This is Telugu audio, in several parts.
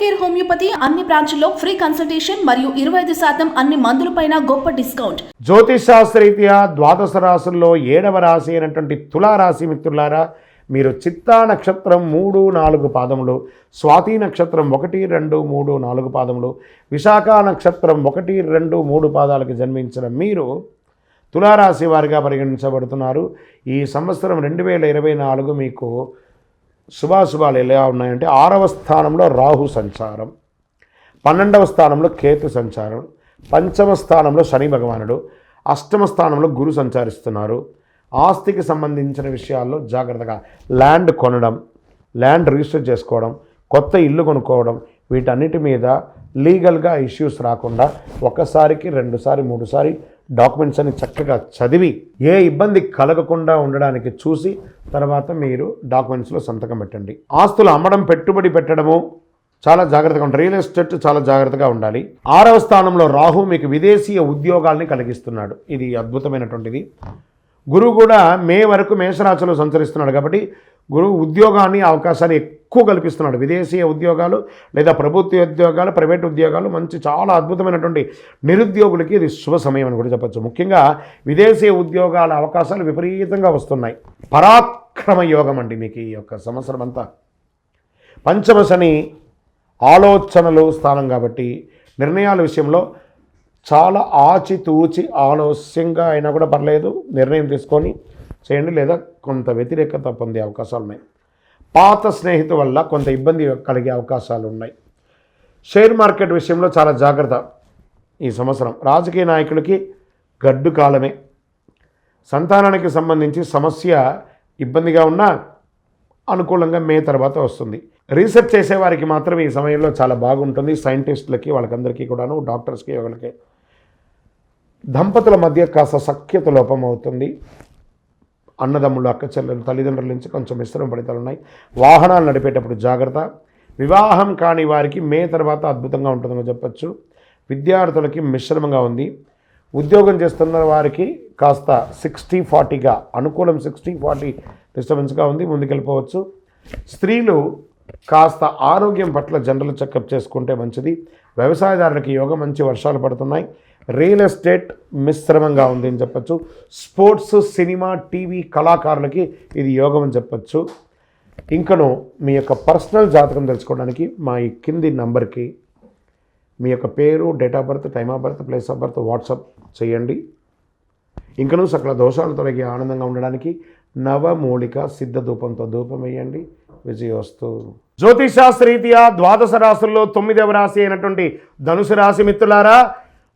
కేర్ హోమియోపతి అన్ని బ్రాంచ్ల్లో ఫ్రీ కన్సల్టేషన్ మరియు ఇరవై ఐదు శాతం అన్ని మందులపైన గొప్ప డిస్కౌంట్. జ్యోతిషాస్త్రరీత్యా ద్వాదశ రాశుల్లో ఏడవ రాశి అయినటువంటి తులారాశి మిత్రులారా మీరు చిత్తా నక్షత్రం మూడు నాలుగు పాదములు స్వాతి నక్షత్రం ఒకటి రెండు మూడు నాలుగు పాదములు విశాఖ నక్షత్రం ఒకటి రెండు మూడు పాదాలకు జన్మించిన మీరు తులారాశి వారిగా పరిగణించబడుతున్నారు. ఈ సంవత్సరం రెండు వేల ఇరవై నాలుగు మీకు శుభాశుభాలు ఎలా ఉన్నాయంటే ఆరవ స్థానంలో రాహు సంచారం పన్నెండవ స్థానంలో కేతు సంచారం పంచమ స్థానంలో శని భగవానుడు అష్టమ స్థానంలో గురు సంచరిస్తున్నారు. ఆస్తికి సంబంధించిన విషయాల్లో జాగ్రత్తగా ల్యాండ్ కొనడం ల్యాండ్ రిజిస్టర్ చేసుకోవడం కొత్త ఇల్లు కొనుక్కోవడం వీటన్నిటి మీద లీగల్గా ఇష్యూస్ రాకుండా ఒకసారికి రెండుసారి మూడుసారి డాక్యుమెంట్స్ అని చక్కగా చదివి ఏ ఇబ్బంది కలగకుండా ఉండడానికి చూసి తర్వాత మీరు డాక్యుమెంట్స్లో సంతకం పెట్టండి. ఆస్తులు అమ్మడం పెట్టుబడి పెట్టడము చాలా జాగ్రత్తగా ఉండాలి. రియల్ ఎస్టేట్ చాలా జాగ్రత్తగా ఉండాలి. ఆరవ స్థానంలో రాహు మీకు విదేశీయ ఉద్యోగాల్ని కలిగిస్తున్నాడు. ఇది అద్భుతమైనటువంటిది. గురువు కూడా మే వరకు మేషరాశిలో సంచరిస్తున్నాడు కాబట్టి గురువు ఉద్యోగాన్ని అవకాశాన్ని ఎక్కువ కల్పిస్తున్నాడు. విదేశీయ ఉద్యోగాలు లేదా ప్రభుత్వ ఉద్యోగాలు ప్రైవేట్ ఉద్యోగాలు మంచి చాలా అద్భుతమైనటువంటి నిరుద్యోగులకి ఇది శుభ సమయం అని కూడా చెప్పచ్చు. ముఖ్యంగా విదేశీయ ఉద్యోగాల అవకాశాలు విపరీతంగా వస్తున్నాయి. పరాక్రమ యోగం అండి మీకు ఈ యొక్క సంవత్సరం అంతా. పంచమ శని ఆలోచనలు స్థానం కాబట్టి నిర్ణయాల విషయంలో చాలా ఆచితూచి ఆలస్యంగా అయినా కూడా పర్లేదు నిర్ణయం తీసుకొని చేయండి లేదా కొంత వ్యతిరేకత పొందే అవకాశాలు ఉన్నాయి. పాత స్నేహితు వల్ల కొంత ఇబ్బంది కలిగే అవకాశాలు ఉన్నాయి. షేర్ మార్కెట్ విషయంలో చాలా జాగ్రత్త ఈ సంవత్సరం. రాజకీయ నాయకులకి గడ్డు కాలమే. సంతానానికి సంబంధించి సమస్య ఇబ్బందిగా ఉన్నా అనుకూలంగా మే తర్వాత వస్తుంది. రీసెర్చ్ చేసేవారికి మాత్రం ఈ సమయంలో చాలా బాగుంటుంది. సైంటిస్టులకి వాళ్ళకందరికీ కూడాను డాక్టర్స్కి వాళ్ళకి దంపతుల మధ్య కాస్త సఖ్యత లోపం అవుతుంది అన్నదమ్ములు అక్క చెల్లెలు తల్లిదండ్రుల నుంచి కొంచెం మిశ్రమ ఫలితాలు ఉన్నాయి. వాహనాలు నడిపేటప్పుడు జాగ్రత్త. వివాహం కాని వారికి మే తర్వాత అద్భుతంగా ఉంటుందని చెప్పచ్చు. విద్యార్థులకి మిశ్రమంగా ఉంది. ఉద్యోగం చేస్తున్న వారికి కాస్త సిక్స్టీ ఫార్టీగా అనుకూలం సిక్స్టీ ఫార్టీ డిస్టర్బెన్స్గా ఉంది ముందుకెళ్ళిపోవచ్చు. స్త్రీలు కాస్త ఆరోగ్యం పట్ల జనరల్ చెకప్ చేసుకుంటే మంచిది. వ్యవసాయదారులకి యోగ మంచి వర్షాలు పడుతున్నాయి. రియల్ ఎస్టేట్ మిశ్రమంగా ఉంది అని చెప్పచ్చు. స్పోర్ట్స్ సినిమా టీవీ కళాకారులకి ఇది యోగం అని చెప్పచ్చు. ఇంకను మీ యొక్క పర్సనల్ జాతకం తెలుసుకోవడానికి మా ఈ కింది నంబర్కి మీ యొక్క పేరు date of birth time of birth place of birth WhatsApp చేయండి. ఇంకనూ సకల దోషాలు తొలగి ఆనందంగా ఉండడానికి నవమూలిక సిద్ధ ధూపంతో ధూపం వేయండి విజయోస్తు జ్యోతిషాస్త్రీత్యా ద్వాదశ రాశుల్లో తొమ్మిదవ రాశి అయినటువంటి ధనుసు రాశి మిత్రులారా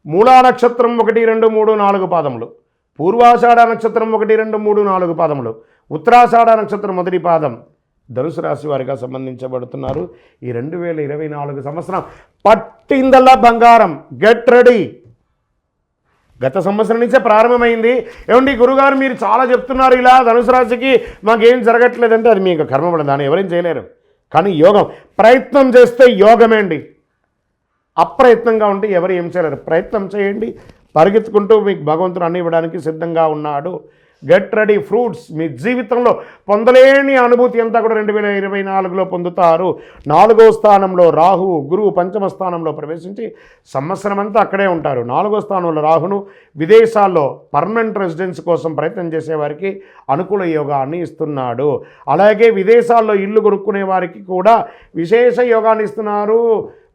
మూలా నక్షత్రం ఒకటి రెండు మూడు నాలుగు పాదములు. పూర్వాషాఢ నక్షత్రం ఒకటి రెండు మూడు నాలుగు పాదములు. ఉత్తరాషాఢ నక్షత్రం మొదటి పాదం ధనుసు రాశి వారిగా సంబంధించబడుతున్నారు. ఈ రెండు వేల ఇరవై నాలుగు సంవత్సరం పట్టిందల్లా బంగారం. గెట్ రెడీ గత సంవత్సరం నుంచే ప్రారంభమైంది. ఏమండి గురుగారు మీరు చాలా చెప్తున్నారు ఇలా ధనుసు రాశికి మాకేం జరగట్లేదంటే అది మీకు కర్మపడదు దాన్ని ఎవరేం చేయలేరు. కానీ యోగం ప్రయత్నం చేస్తే యోగమే అండి అప్రయత్నంగా ఉంటే ఎవరు ఏం చేయలేరు. ప్రయత్నం చేయండి. పరిగెత్తుకుంటూ మీకు భగవంతుడు అన్ని ఇవ్వడానికి సిద్ధంగా ఉన్నాడు. గెట్ రెడీ ఫ్రూట్స్ మీ జీవితంలో పొందలేని అనుభూతి అంతా కూడా రెండు వేల ఇరవై నాలుగులో పొందుతారు. నాలుగో స్థానంలో రాహు గురువు పంచమ స్థానంలో ప్రవేశించి సంవత్సరం అంతా అక్కడే ఉంటారు. నాలుగో స్థానంలో రాహును విదేశాల్లో పర్మనెంట్ రెసిడెన్స్ కోసం ప్రయత్నం చేసేవారికి అనుకూల యోగాన్ని ఇస్తున్నాడు. అలాగే విదేశాల్లో ఇల్లు కొనుక్కునే వారికి కూడా విశేష యోగాన్ని ఇస్తున్నారు.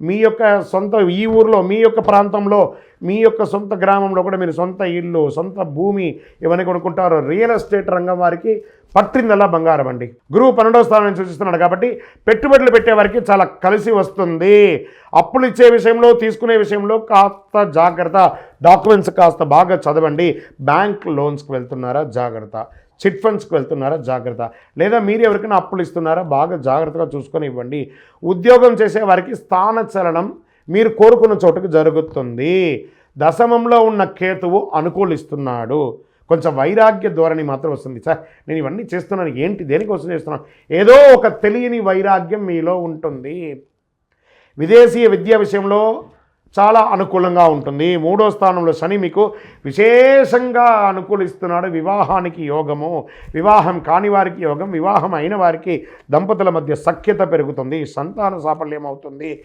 మీ యొక్క సొంత ఈ ఊర్లో మీ యొక్క ప్రాంతంలో మీ యొక్క సొంత గ్రామంలో కూడా మీరు సొంత ఇల్లు సొంత భూమి ఇవన్నీ కొనుక్కుంటారు రియల్ ఎస్టేట్ రంగం వారికి పట్టిందల్లా బంగారం అండి. గురువు పన్నెండవ స్థానాన్ని సూచిస్తున్నాడు కాబట్టి పెట్టుబడులు పెట్టే వారికి చాలా కలిసి వస్తుంది. అప్పులు ఇచ్చే విషయంలో తీసుకునే విషయంలో కాస్త జాగ్రత్త. డాక్యుమెంట్స్ కాస్త బాగా చదవండి. బ్యాంక్ లోన్స్కి వెళ్తున్నారా? జాగ్రత్త. చిట్ ఫండ్స్కి వెళ్తున్నారా? జాగ్రత్త. లేదా మీరు ఎవరికైనా అప్పులు ఇస్తున్నారా? బాగా జాగ్రత్తగా చూసుకొని ఇవ్వండి. ఉద్యోగం చేసే వారికి స్థాన చలనం మీరు కోరుకున్న చోటుకు జరుగుతుంది. దశమంలో ఉన్న కేతువు అనుకూలిస్తున్నాడు. కొంచెం వైరాగ్య ధోరణి మాత్రం వస్తుంది. సార్ నేను ఇవన్నీ చేస్తున్నాను. ఏంటి? దేనికోసం చేస్తున్నాను? ఏదో ఒక తెలియని వైరాగ్యం మీలో ఉంటుంది. విదేశీయ విద్యా విషయంలో చాలా అనుకూలంగా ఉంటుంది. మూడో స్థానంలో శని మీకు విశేషంగా అనుకూలిస్తున్నాడు. వివాహానికి యోగము వివాహం కాని వారికి యోగం వివాహం అయిన వారికి దంపతుల మధ్య సఖ్యత పెరుగుతుంది. సంతాన సాఫల్యం అవుతుంది.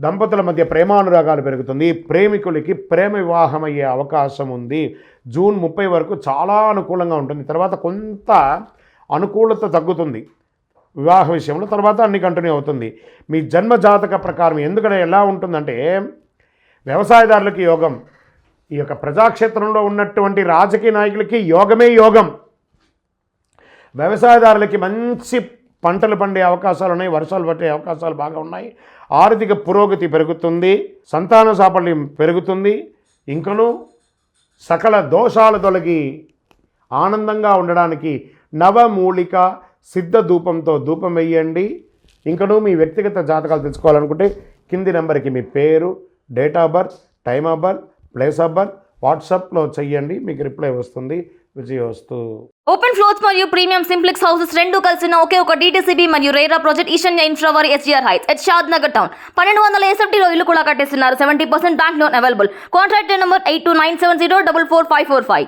దంపతుల మధ్య ప్రేమానురాగాలు పెరుగుతుంది. ప్రేమికులకి ప్రేమ వివాహం అయ్యే అవకాశం ఉంది జూన్ ముప్పై వరకు చాలా అనుకూలంగా ఉంటుంది. తర్వాత కొంత అనుకూలత తగ్గుతుంది వివాహ విషయంలో. తర్వాత అన్ని కంటిన్యూ అవుతుంది. మీ జన్మ జాతక ప్రకారం ఎందుకంటే ఎలా ఉంటుందంటే వ్యవసాయదారులకి యోగం. ఈ యొక్క ప్రజాక్షేత్రంలో ఉన్నటువంటి రాజకీయ నాయకులకి యోగమే యోగం. వ్యవసాయదారులకి మంచి పంటలు పండే అవకాశాలు ఉన్నాయి వర్షాలు పట్టే అవకాశాలు బాగా ఉన్నాయి. ఆర్థిక పురోగతి పెరుగుతుంది సంతాన సాఫల్యం పెరుగుతుంది. ఇంకను సకల దోషాలు తొలగి ఆనందంగా ఉండడానికి నవమూలిక సిద్ధ ధూపంతో ధూపం వేయండి. ఇంకను మీ వ్యక్తిగత జాతకాలు తెలుసుకోవాలనుకుంటే కింది నెంబర్కి మీ పేరు date of birth time of birth place of birth వాట్సాప్లో చెయ్యండి మీకు రిప్లై వస్తుంది. విజయవస్తు ఓపెన్ ఫ్లోర్స్ మరియు ప్రీమియం సింప్లెక్స్ హౌసెస్ రెండు కలిసిన ఒకే ఒక డీటీసీబీ మరియు రేరా ప్రాజెక్ట్ ఈశాన్య ఇన్ఫ్రా వారి SGR heights at Shadnagar town పన్నెండు వందల ఎస్ఎఫ్టీలో ఇల్లు కూడా కట్టేస్తున్నారు. Seventy percent bank loan available contract number eight two nine seven zero double four five four five